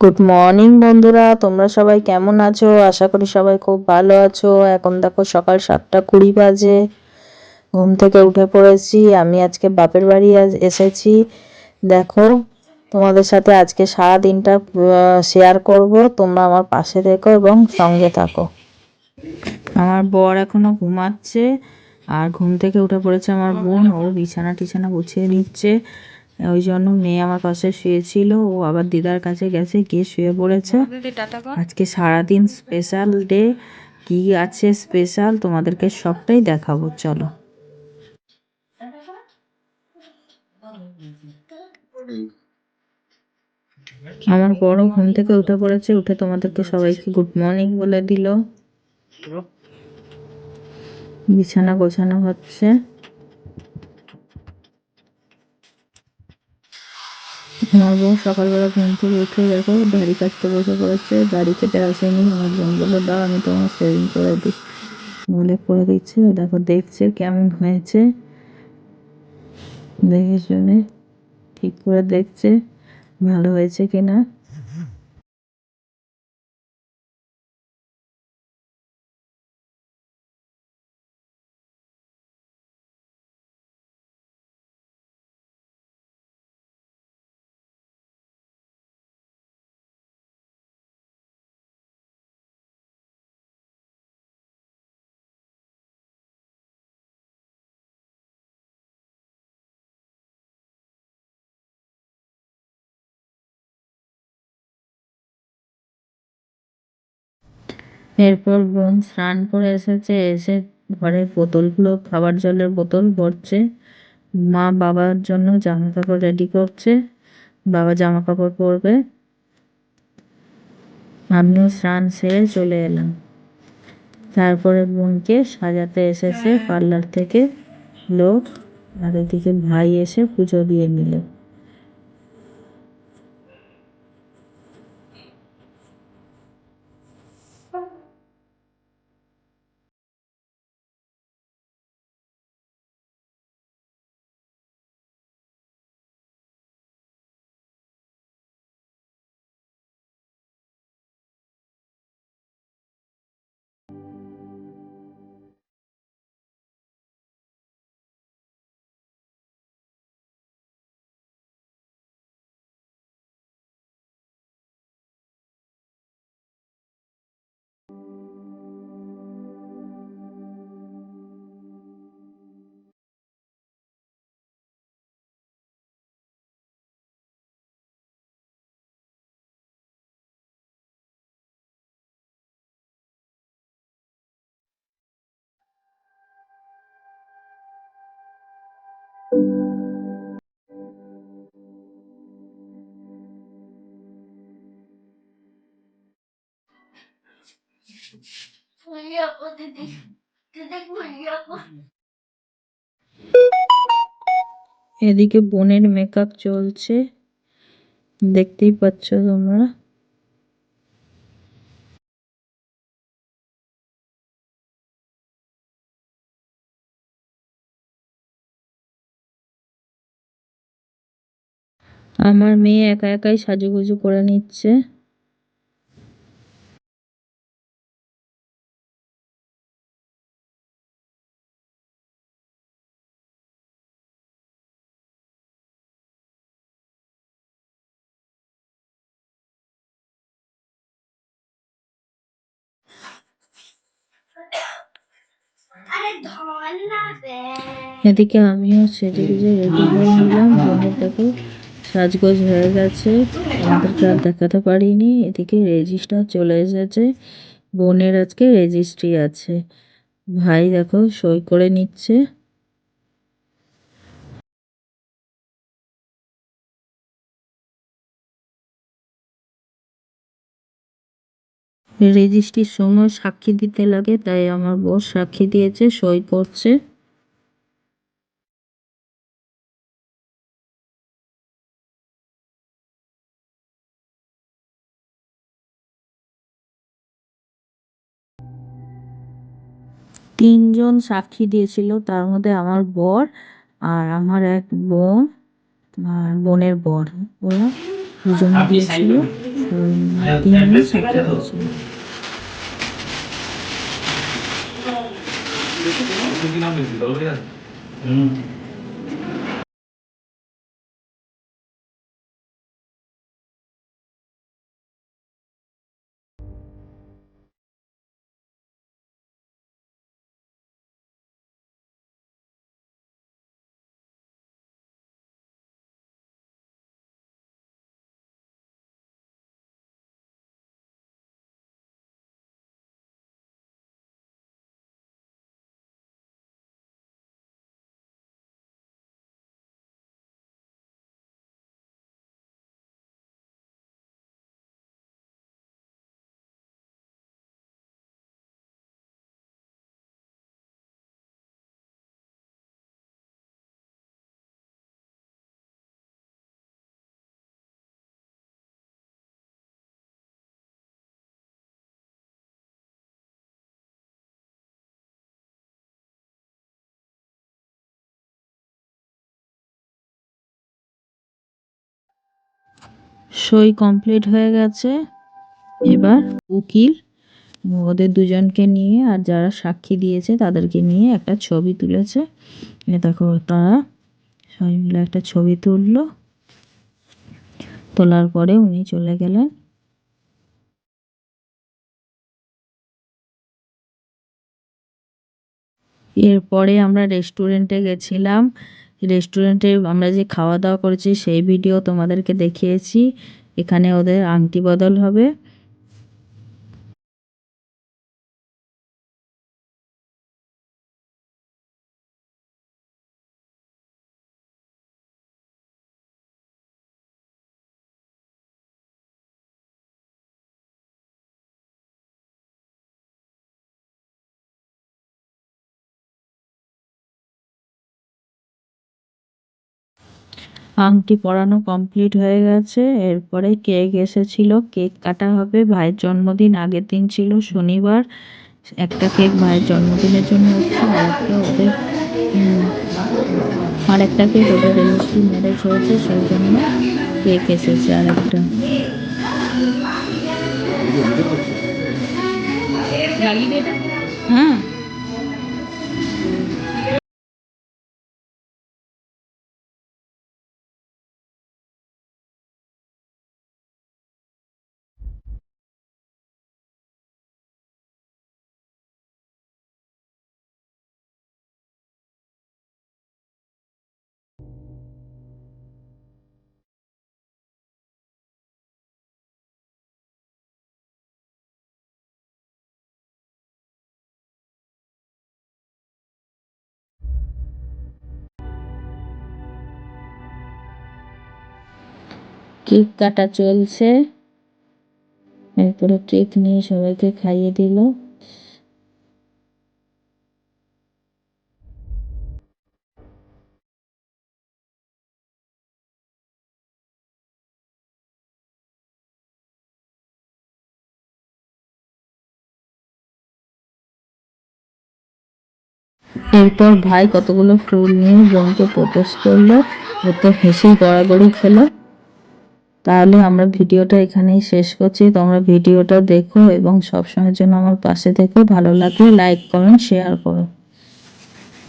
Good morning বন্ধুরা। তোমরা সবাই কেমন আছো? আশা করি সবাই খুব ভালো আছো। এখন দেখো সকাল সাতটা কুড়ি বাজে। ঘুম থেকে উঠে পড়েছি। আমি আজকে বাপের বাড়ি আজ এসেছি। দেখো, তোমাদের সাথে আজকে সারা দিনটা শেয়ার করব। তোমরা আমার পাশে থেকো এবং সঙ্গে থাকো। আমার বর এখনও ঘুমাচ্ছে। আর ঘুম থেকে উঠে পড়েছে আমার বোন। ও বিছানা টিছানা গুছিয়ে নিচ্ছে। ওই জন্য মেয়ে আমার পাশে শুয়েছিল ও আবার দিদার কাছে গেছে গিয়ে শুয়ে পড়েছে। আজকে সারাদিন স্পেশাল ডে কি আছে স্পেশাল তোমাদেরকে সবটাই দেখাবো চলো। আমার বড় ঘুম থেকে উঠে পড়েছে উঠে তোমাদেরকে সবাইকে গুড মর্নিং বলে দিল। বিছানা গোছানো হচ্ছে। আমার বউ সকালবেলা ঘুম থেকে উঠে দেখো দাড়ি কাটতে বসে পড়েছে। দাড়ি কেটে আসেনি আমার বোন বলল দাও, আমি তোমার সেভিং করে দিই। বলে করে দিচ্ছে দেখো দেখছে কেমন হয়েছে। দেখে শুনে ঠিক করে দেখছে, ভালো হয়েছে কিনা। এরপর বোন স্নান করে এসেছে এসে ঘরের বোতলগুলো খাবার জলের বোতল ভরছে। মা বাবার জন্য জামা কাপড় রেডি করছে। বাবা জামা কাপড় পরবে। আমিও স্নান সেরে চলে এলাম। তারপরে বোনকে সাজাতে এসেছে পার্লার থেকে। লোক আর এদিকে ভাই এসে পুজো দিয়ে নিল। এদিকে বোনের মেকআপ চলছে। দেখতেই পাচ্ছ তোমরা। আমার মেয়ে একা একাই সাজুগুজু করে নিচ্ছে। এদিকে আমিও সেজে গুজে রেডি হয়ে নিলাম বোনের দেখো সাজগোজ হয়ে গেছে। আমাদেরকে আর দেখাতে পারিনি। এদিকে রেজিস্টার চলে এসেছে। বোনের আজকে রেজিস্ট্রি আছে। ভাই দেখো, সই করে নিচ্ছে। রেজিস্ট্রির সময় সাক্ষী দিতে লাগে, তাই আমার বর সাক্ষী দিয়েছে, সই করছে। তিনজন সাক্ষী দিয়েছিল তার মধ্যে আমার বর আর আমার এক বোন আর বোনের বর। ওরা দুজন দিয়েছিল। তিনজন সাক্ষী দিয়েছিল। বলছিল সই কমপ্লিট হয়ে গেছে। এবার উকিল ওদের দুজনকে নিয়ে আর যারা সাক্ষী দিয়েছে তাদেরকে নিয়ে একটা ছবি তুলেছে। দেখো, তারা সবাই মিলে একটা ছবি তুললো। তোলার পরে উনি চলে গেলেন। এরপরে আমরা রেস্টুরেন্টে গেছিলাম। রেস্টুরেন্টে আমরা যে খাওয়া দাওয়া করেছি, সেই ভিডিও তোমাদেরকে দেখিয়েছি। এখানে ওদের আংটি বদল হবে। আংটি পরানো কমপ্লিট হয়ে গেছে। এরপরে কেক এসেছিল কেক কাটা হবে। ভাইয়ের জন্মদিন আগের দিন ছিল শনিবার। একটা কেক ভাইয়ের জন্মদিনের জন্য হচ্ছে আর একটা ওদের আর একটা কেক ওদের রেজিস্ট্রি ম্যারেজ হয়েছে সেই জন্য কেক এসেছে আর একটা। হ্যাঁ কেক কাটা চলছে। এরপরে কেক নিয়ে সবাইকে খাইয়ে দিল। এরপর ভাই কতগুলো ফুল নিয়ে বোনকে প্রপোজ করল। ও তো হেসেই গড়াগড়ি খেলো। তাহলে আমরা ভিডিওটা এখানেই শেষ করছি। তোমরা ভিডিওটা দেখো এবং সবসময়ের জন্য আমার পাশে থেকো। ভালো লাগলে লাইক কমেন্ট শেয়ার করো।